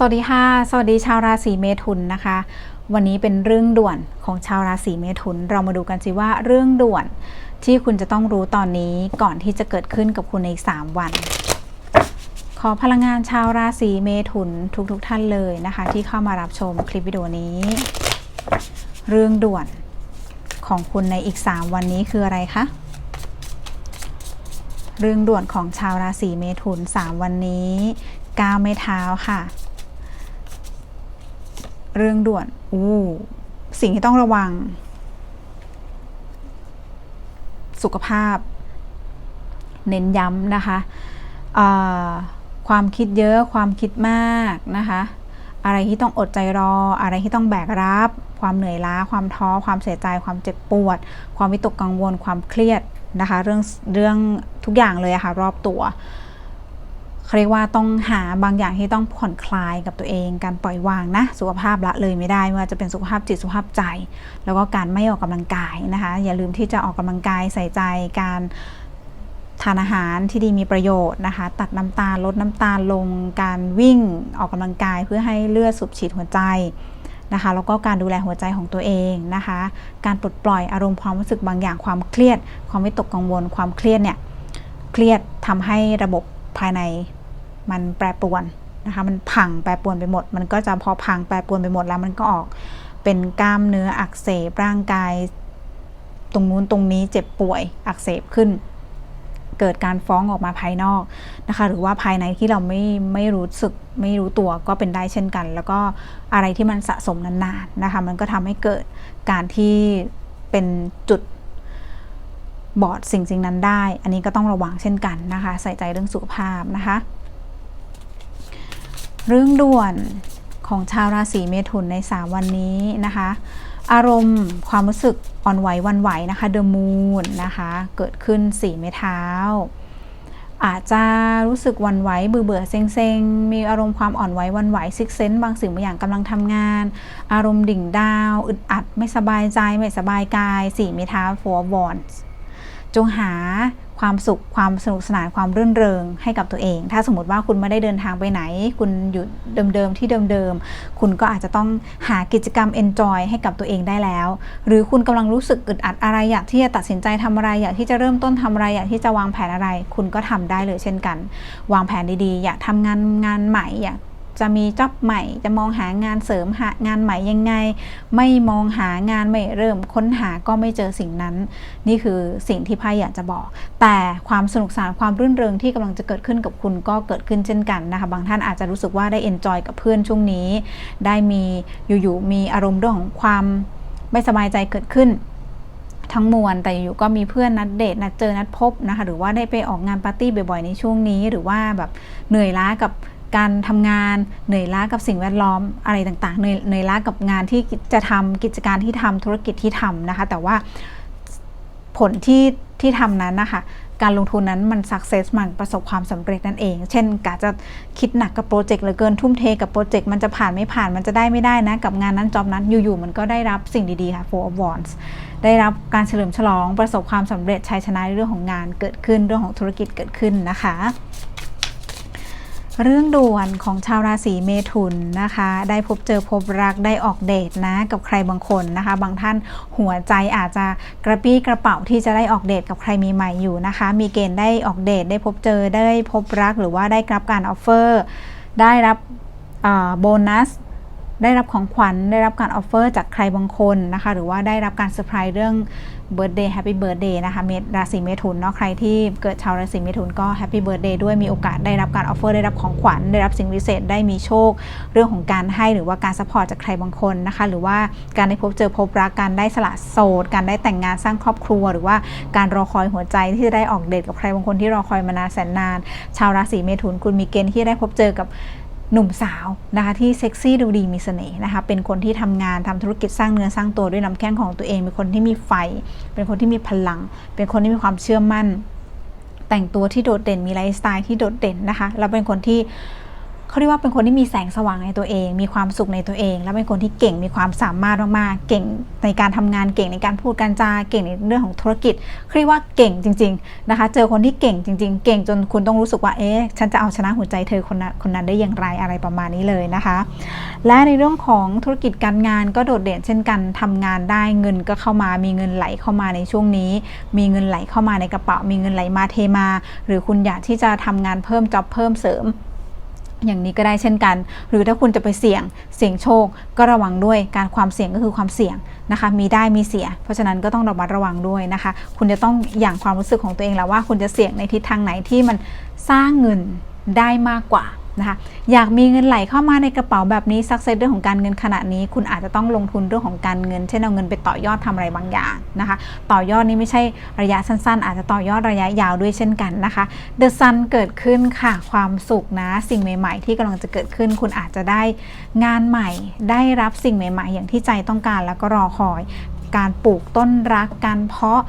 สวัสดีค่ะ สวัสดีชาวราศีเมถุนนะคะ วันนี้เป็นเรื่องด่วนของชาวราศีเมถุน เรามาดูกันสิว่าเรื่องด่วนที่คุณจะต้องรู้ตอนนี้ก่อนที่จะเกิดขึ้นกับคุณในอีก3วัน ขอพลังงานชาวราศีเมถุนทุกๆทท่านเลยนะคะ ที่เข้ามารับชมคลิปวิดีโอนี้ เรื่องด่วนของคุณในอีก 3 วันนี้คืออะไรคะเรื่องด่วนของชาวราศีเมถุน 3 วันนี้ก้าวไม่เท้าค่ะ เรื่องด่วนอู้สิ่งที่ต้องระวัง สุขภาพ เน้นย้ำนะคะความคิดเยอะความคิดมากนะคะ อะไรที่ต้องอดใจรอ อะไรที่ต้องแบกรับ ความเหนื่อยล้า ความท้อ ความเสียใจ ความเจ็บปวด ความวิตกกังวล ความเครียดนะคะ เรื่องเรื่องทุกอย่างเลยะค่ะรอบตัว เขาเรียกว่าต้องหาบางอย่างที่ต้องผ่อนคลายกับตัวเอง การปล่อยวางนะ สุขภาพละเลยไม่ได้ไม่ว่าจะเป็นสุขภาพจิตสุขภาพใจ แล้วก็การไม่ออกกำลังกายนะคะ อย่าลืมที่จะออกกำลังกายใส่ใจการทานอาหารที่ดีมีประโยชน์นะคะ ตัดน้ำตาลลดน้ำตาลลง การวิ่งออกกำลังกายเพื่อให้เลือดสูบฉีดหัวใจนะคะแล้วก็การดูแลหัวใจของตัวเองนะคะ การปลดปล่อยอารมณ์ความรู้สึกบางอย่างความเครียด ความวิตกกังวล ความเครียดเนี่ยเครียดทำให้ระบบภายใน มันแปรปรวนนะคะมันพังแปรปรวนไปหมด มันก็จะพอพังแปรปรวนไปหมดแล้วมันก็ออกเป็นกล้ามเนื้ออักเสบร่างกาย ตรงนู้นตรงนี้เจ็บป่วยอักเสบขึ้น เกิดการฟ้องออกมาภายนอกนะคะ หรือว่าภายในที่เราไม่ไม่รู้สึกไม่รู้ตัวก็เป็นได้เช่นกัน แล้วก็อะไรที่มันสะสมนานๆนะคะ มันก็ทำให้เกิดการที่เป็นจุดบอดสิ่งสิ่งนั้นได้ อันนี้ก็ต้องระวังเช่นกันนะคะ ใส่ใจเรื่องสุขภาพนะคะ เรื่องด่วนของชาวราศีเมถุนใน 3 วันนี้นะคะ อารมณ์ความรู้สึกอ่อนไหววันไหวนะคะเดอะมูนนะคะ เกิดขึ้นสี่ไม้เท้า อาจจะรู้สึกวันไหวเบื่อเบื่อเซ็งเซ็งมีอารมณ์ความอ่อนไหววันไหวซิกเซนบางสิ่งบางอย่างกำลังทำงาน อารมณ์ดิ่งดาวอึดอัดไม่สบายใจไม่สบายกายสี่ไม้เท้าฟัววอนจงหา ความสุขความสนุกสนานความรื่นเริงให้กับตัวเอง ถ้าสมมติว่าคุณไม่ได้เดินทางไปไหน คุณอยู่เดิมๆที่เดิมๆคุณก็อาจจะต้องหากิจกรรม enjoy ให้กับตัวเองได้แล้ว หรือคุณกำลังรู้สึกอึดอัดอะไรอยากที่จะตัดสินใจทำอะไรอยากที่จะเริ่มต้นทำอะไรอยากที่จะวางแผนอะไร คุณก็ทำได้เลยเช่นกัน วางแผนดีๆ อยากทำงานงานใหม่อยาก จะมีจ็อบใหม่ จะมองหางานเสริมหางานใหม่ยังไง ไม่มองหางานไม่เริ่มค้นหาก็ไม่เจอสิ่งนั้น นี่คือสิ่งที่ไพ่อยากจะบอก แต่ความสนุกสนานความรื่นเริงที่กำลังจะเกิดขึ้นกับคุณก็เกิดขึ้นเช่นกันนะคะบางท่านอาจจะรู้สึกว่าได้เอนจอยกับเพื่อนช่วงนี้ ได้มีอยู่ๆมีอารมณ์เรื่องของความไม่สบายใจเกิดขึ้นทั้งมวลแต่อยู่ก็มีเพื่อนนัดเดทนัดเจอนัดพบนะคะหรือว่าได้ไปออกงานปาร์ตี้บ่อยๆในช่วงนี้ หรือว่าแบบเหนื่อยล้ากับ การทำงานเหนื่อยล้ากับสิ่งแวดล้อมอะไรต่างๆเหนื่อยเหนื่อยล้ากับงานที่จะทำกิจการที่ทำธุรกิจที่ทำนะคะ แต่ว่าผลที่ที่ทำนั้นนะคะการลงทุนนั้นมันสักเซสมันประสบความสำเร็จนั่นเอง เช่นกาจะคิดหนักกับโปรเจกต์เหลือเกินทุ่มเทกับโปรเจกต์มันจะผ่านไม่ผ่านมันจะได้ไม่ได้นะ กับงานนั้นจอบนั้นอยู่ๆมันก็ได้รับสิ่งดีๆค่ะ Four of Wands ได้รับการเฉลิมฉลองประสบความสำเร็จชัยชนะในเรื่องของงานเกิดขึ้นเรื่องของธุรกิจเกิดขึ้นนะคะ เรื่องด่วนของชาวราศีเมถุนนะคะ ได้พบเจอพบรักได้ออกเดทนะกับใครบางคนนะคะ บางท่านหัวใจอาจจะกระปี้กระเป๋าที่จะได้ออกเดทกับใครมีใหม่อยู่นะคะ มีเกณฑ์ได้ออกเดทได้พบเจอได้พบรักหรือว่าได้รับการออฟเฟอร์ได้รับโบนัส ได้รับของขวัญได้รับการออฟเฟอร์จากใครบางคนนะคะ หรือว่าได้รับการเซอร์ไพรส์เรื่องเบิร์ดเดย์แฮปปี้เบิร์ดเดย์นะคะเมษราศีเมถุนเนาะใครที่เกิดชาวราศีเมถุนก็แฮปปี้เบิร์ดเดย์ด้วยมีโอกาสได้รับการออฟเฟอร์ได้รับของขวัญได้รับสิ่งพิเศษได้มีโชค เรื่องของการให้หรือว่าการซัพพอร์ตจากใครบางคนนะคะ หรือว่าการได้พบเจอพบรักการได้สละโสดการได้แต่งงานสร้างครอบครัว หรือว่าการรอคอยหัวใจที่จะได้ออกเดทกับใครบางคนที่รอคอยมานานแสนนาน ชาวราศีเมถุนคุณมีเกณฑ์ที่ได้พบเจอกับ หนุ่มสาวนะคะที่เซ็กซี่ดูดีมีเสน่ห์นะคะเป็นคนที่ทำงานทำธุรกิจสร้างเนื้อสร้างตัวด้วยน้ำแข้งของตัวเอง เป็นคนที่มีไฟ เป็นคนที่มีพลัง เป็นคนที่มีความเชื่อมั่น แต่งตัวที่โดดเด่นมีไลฟ์สไตล์ที่โดดเด่นนะคะแล้วเป็นคนที่ เขาเรียกว่าเป็นคนที่มีแสงสว่างในตัวเอง มีความสุขในตัวเอง และเป็นคนที่เก่งมีความสามารถมากๆ เก่งในการทำงานเก่งในการพูดการจาเก่งในเรื่องของธุรกิจเรียกว่าเก่งจริง ๆนะคะ เจอคนที่เก่งจริง ๆ เก่งจนคุณต้องรู้สึกว่าเอ๊ะฉันจะเอาชนะหัวใจเธอคนนั้นคนนั้นได้อย่างไรอะไรประมาณนี้เลยนะคะ และในเรื่องของธุรกิจการงานก็โดดเด่นเช่นกันทำงานได้เงินก็เข้ามามีเงินไหลเข้ามาในช่วงนี้ มีเงินไหลเข้ามาในกระเป๋ามีเงินไหลมาเทมา หรือคุณอยากที่จะทำงานเพิ่มจ็อบเพิ่มเสริม อย่างนี้ก็ได้เช่นกัน หรือถ้าคุณจะไปเสี่ยงเสี่ยงโชค ก็ระวังด้วยการความเสี่ยงก็คือความเสี่ยงนะคะ มีได้มีเสีย เพราะฉะนั้นก็ต้องระมัดระวังด้วยนะคะ คุณจะต้องอย่างความรู้สึกของตัวเองแล้วว่าคุณจะเสี่ยงในทิศทางไหนที่มันสร้างเงินได้มากกว่า นะคะอยากมีเงินไหลเข้ามาในกระเป๋าแบบนี้ซักเซสเรื่องของการเงินขณะนี้ คุณอาจจะต้องลงทุนเรื่องของการเงิน เช่นเอาเงินไปต่อยอดทำอะไรบางอย่างนะคะ ต่อยอดนี้ไม่ใช่ระยะสั้น ๆ อาจจะต่อยอดระยะยาวด้วยเช่นกันนะคะเดอะซันเกิดขึ้นค่ะความสุขนะสิ่งใหม่ ๆ ที่กำลังจะเกิดขึ้น คุณอาจจะได้งานใหม่ ได้รับสิ่งใหม่ ๆ อย่างที่ใจต้องการแล้วก็รอคอย การปลูกต้นรักการเพาะ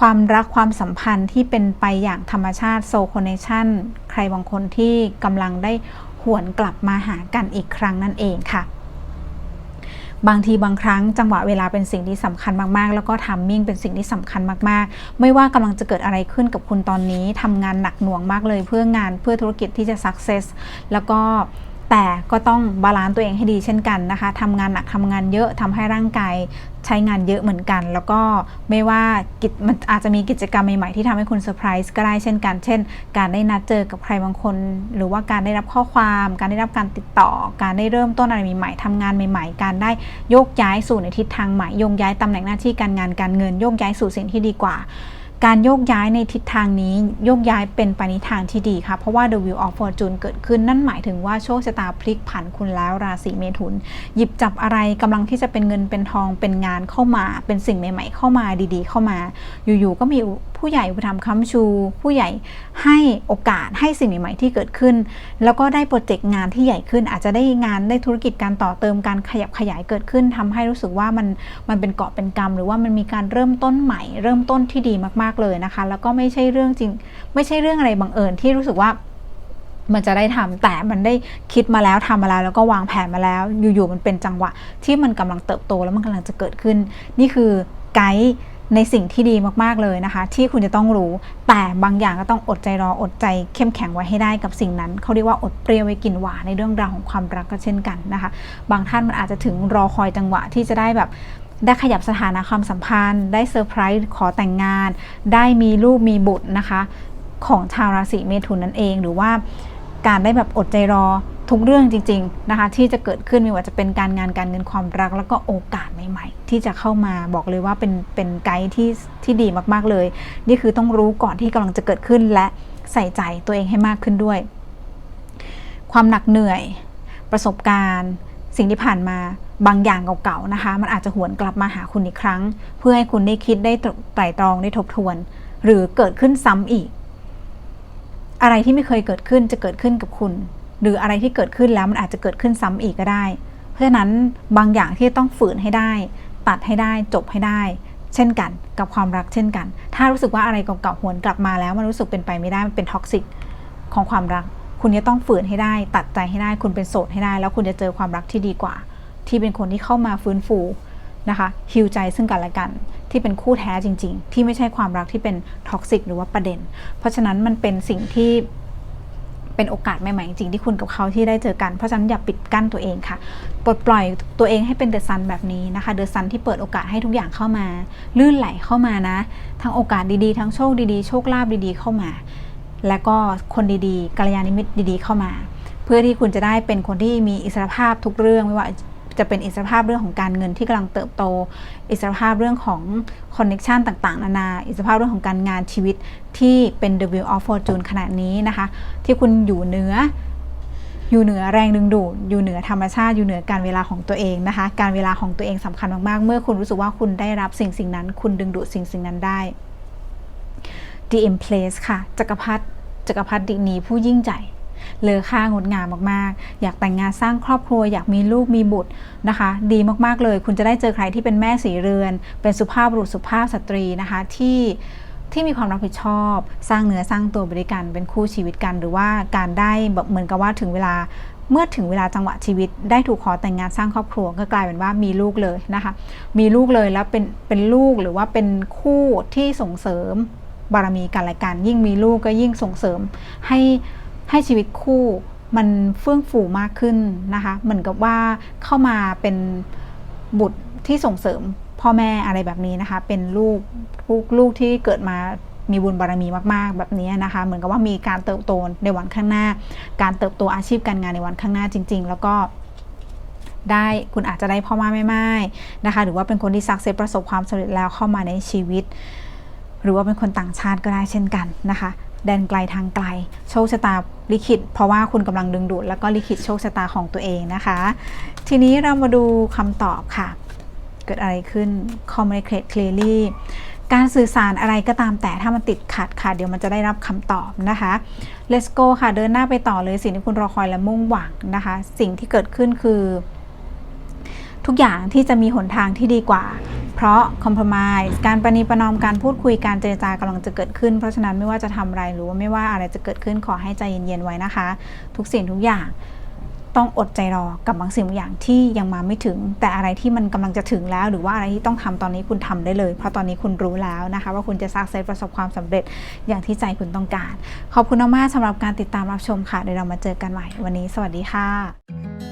ความรักความสัมพันธ์ที่เป็นไปอย่างธรรมชาติโซคอนเนชันใครบางคนที่กำลังได้หวนกลับมาหากันอีกครั้งนั่นเองค่ะ บางทีบางครั้งจังหวะเวลาเป็นสิ่งที่สำคัญมากๆ แล้วก็ทัมมิ่งเป็นสิ่งที่สำคัญมากๆ ไม่ว่ากำลังจะเกิดอะไรขึ้นกับคุณตอนนี้ทำงานหนักหน่วงมากเลยเพื่องานเพื่อธุรกิจที่จะสักเซสแล้วก็ แต่ก็ต้องบาลานซ์ตัวเองให้ดีเช่นกันนะคะทำงานหนักทำงานเยอะทำให้ร่างกายใช้งานเยอะเหมือนกัน แล้วก็ไม่ว่ากิจมันอาจจะมีกิจกรรมใหม่ๆที่ทำให้คุณเซอร์ไพรส์ก็ได้เช่นกัน เช่น การได้นัดเจอกับใครบางคน หรือว่าการได้รับข้อความ การได้รับการติดต่อ การได้เริ่มต้นอะไรใหม่ๆทำงานใหม่ ๆ การได้โยกย้ายสู่ในทิศทางใหม่โยกย้ายตำแหน่งหน้าที่การงานการเงินโยกย้ายสู่สิ่งที่ดีกว่า การโยกย้ายในทิศทางนี้โยกย้ายเป็นไปในทางที่ดีค่ะ เพราะว่า The Wheel of Fortune เกิดขึ้นนั่นหมายถึงว่าโชคชะตาพลิกผันคุณแล้วราศีเมถุน หยิบจับอะไรกำลังที่จะเป็นเงินเป็นทองเป็นงานเข้ามา เป็นสิ่งใหม่ ๆ เข้ามาดีๆ เข้ามา อยู่ๆก็มี ผู้ใหญ่อุปถัมภ์ค้ำชู ผู้ใหญ่ให้โอกาสให้สิ่งใหม่ๆที่เกิดขึ้น แล้วก็ได้โปรเจกต์งานที่ใหญ่ขึ้น อาจจะได้งานได้ธุรกิจการต่อเติมการขยับขยายเกิดขึ้นทำให้รู้สึกว่ามันมันเป็นเกาะเป็นกรรม หรือว่ามันมีการเริ่มต้นใหม่ เริ่มต้นที่ดีมากๆเลยนะคะ แล้วก็ไม่ใช่เรื่องจริง ไม่ใช่เรื่องอะไรบังเอิญที่รู้สึกว่ามันจะได้ทำแต่มันได้คิดมาแล้วทำมาแล้ว แล้วก็วางแผนมาแล้ว อยู่ๆมันเป็นจังหวะที่มันกำลังเติบโตแล้วมันกำลังจะเกิดขึ้น นี่คือไกด์ ในสิ่งที่ดีมากๆเลยนะคะ ที่คุณจะต้องรู้ แต่บางอย่างก็ต้องอดใจรออดใจเข้มแข็งไว้ให้ได้กับสิ่งนั้นเขาเรียกว่าอดเปรี้ยวไว้กินหวานในเรื่องราวของความรักก็เช่นกันนะคะ บางท่านมันอาจจะถึงรอคอยจังหวะที่จะได้แบบได้ขยับสถานะความสัมพันธ์ ได้เซอร์ไพรส์ขอแต่งงาน ได้มีลูกมีบุตรนะคะ ของชาวราศีเมถุนนั่นเองหรือว่าการได้แบบอดใจรอ ทุกเรื่องจริงๆนะคะที่จะเกิดขึ้นไม่ว่าจะเป็นการงานการเงินความรัก แล้วก็โอกาสใหม่ๆ ที่จะเข้ามาบอกเลยว่าเป็นเป็นไกด์ที่ที่ดีมากๆเลย นี่คือต้องรู้ก่อนที่กำลังจะเกิดขึ้นและใส่ใจตัวเองให้มากขึ้นด้วย ความหนักเหนื่อยประสบการณ์ สิ่งที่ผ่านมาบางอย่างเก่าๆนะคะ มันอาจจะหวนกลับมาหาคุณอีกครั้ง เพื่อให้คุณได้คิดได้ไตร่ตรองได้ทบทวน หรือเกิดขึ้นซ้ำอีก อะไรที่ไม่เคยเกิดขึ้นจะเกิดขึ้นกับคุณ หรืออะไรที่เกิดขึ้นแล้วมันอาจจะเกิดขึ้นซ้ำอีกก็ได้ เพราะฉะนั้นบางอย่างที่ต้องฝืนให้ได้ ตัดให้ได้จบให้ได้ เช่นกัน กับความรักเช่นกัน ถ้ารู้สึกว่าอะไรเก่าๆหวนกลับมาแล้วมันรู้สึกเป็นไปไม่ได้มันเป็นท็อกซิกของความรัก คุณจะต้องฝืนให้ได้ ตัดใจให้ได้ คุณเป็นโสดให้ได้ แล้วคุณจะเจอความรักที่ดีกว่า ที่เป็นคนที่เข้ามาฟื้นฟูนะคะฮิวใจซึ่งกันและกันที่เป็นคู่แท้จริง ๆ ที่ไม่ใช่ความรักที่เป็นท็อกซิกหรือว่าประเด็น เพราะฉะนั้นมันเป็นสิ่งที่ เป็นโอกาสใหม่ๆจริงๆที่คุณกับเขาที่ได้เจอกัน เพราะฉะนั้นอย่าปิดกั้นตัวเองค่ะ ปลดปล่อยตัวเองให้เป็นเดอะซันแบบนี้นะคะ เดอะซันที่เปิดโอกาสให้ทุกอย่างเข้ามา ลื่นไหลเข้ามานะ ทั้งโอกาสดีๆ ทั้งโชคดีๆ โชคลาภดีๆ เข้ามา และก็คนดีๆกัลยาณมิตรดีๆ เข้ามา เพื่อที่คุณจะได้เป็นคนที่มีอิสรภาพทุกเรื่องไม่ว่า จะเป็นอิสรภาพเรื่องของการเงินที่กำลังเติบโต อิสรภาพเรื่องของคอนเน็ชันต่างๆ นานา อิสรภาพเรื่องของการงานชีวิตที่เป็น The Wheel of Fortune ขนาดนี้นะคะ ที่คุณอยู่เหนืออยู่เหนือแรงดึงดูดอยู่เหนือธรรมชาติอยู่เหนือการเวลาของตัวเองนะคะ การเวลาของตัวเองสำคัญมากๆ เมื่อคุณรู้สึกว่าคุณได้รับสิ่งสิ่งนั้น คุณดึงดูดสิ่งสิ่งนั้นได้ The Empress ค่ะจักรพรรดิจักรพรรดินีผู้ยิ่งใหญ่ เลอค่างดงามมากๆ อยากแต่งงานสร้างครอบครัว อยากมีลูกมีบุตรนะคะ ดีมากๆเลย คุณจะได้เจอใครที่เป็นแม่สีเรือน เป็นสุภาพบุรุษสุภาพสตรีนะคะที่ที่มีความรับผิดชอบ สร้างเนื้อสร้างตัวบริการเป็นคู่ชีวิตกันหรือว่าการได้แบบเหมือนกับว่าถึงเวลาเมื่อถึงเวลาจังหวะชีวิต ได้ถูกขอแต่งงานสร้างครอบครัวก็กลายเป็นว่ามีลูกเลยนะคะ มีลูกเลยแล้วเป็นเป็นลูกหรือว่าเป็นคู่ที่ส่งเสริมบารมีกันและกันยิ่งมีลูกก็ยิ่งส่งเสริมให้ ให้ชีวิตคู่มันเฟื่องฟูมากขึ้นนะคะเหมือนกับว่าเข้ามาเป็นบุตรที่ส่งเสริมพ่อแม่อะไรแบบนี้นะคะ เป็นลูกลูกลูกที่เกิดมามีบุญบารมีมาก ๆ แบบนี้นะคะ เหมือนกับว่ามีการเติบโตในวันข้างหน้า การเติบโตอาชีพการงานในวันข้างหน้าจริง ๆ แล้วก็ได้คุณอาจจะได้พ่อมาไม่ไม่นะคะ หรือว่าเป็นคนที่สักเซสประสบความสำเร็จแล้วเข้ามาในชีวิต หรือว่าเป็นคนต่างชาติก็ได้เช่นกันนะคะ แดนไกลทางไกล โชคชะตา ลิขิต เพราะว่าคุณกำลังดึงดูดแล้วก็ลิขิตโชคชะตาของตัวเองนะคะ ทีนี้เรามาดูคำตอบค่ะ เกิดอะไรขึ้น communicate clearly การสื่อสารอะไรก็ตามแต่ถ้ามันติดขัดค่ะ เดี๋ยวมันจะได้รับคำตอบนะคะ let's go ค่ะ เดินหน้าไปต่อเลยสิ่งที่คุณรอคอยและมุ่งหวังนะคะ สิ่งที่เกิดขึ้นคือ ทุกอย่างที่จะมีหนทางที่ดีกว่า เพราะ compromise การประนีประนอมการพูดคุยการเจรจากำลังจะเกิดขึ้น เพราะฉะนั้นไม่ว่าจะทำอะไรหรือว่าไม่ว่าอะไรจะเกิดขึ้นขอให้ใจเย็นๆไว้นะคะ ทุกสิ่งทุกอย่างต้องอดใจรอกับบางสิ่งบางอย่างที่ยังมาไม่ถึง แต่อะไรที่มันกำลังจะถึงแล้ว หรือว่าอะไรที่ต้องทำตอนนี้คุณทำได้เลย เพราะตอนนี้คุณรู้แล้วนะคะ ว่าคุณจะสร้างเซตประสบความสำเร็จอย่างที่ใจคุณต้องการ ขอบคุณมากๆสำหรับการติดตามรับชมค่ะเดี๋ยวเรามาเจอกันใหม่วันนี้ สวัสดีค่ะ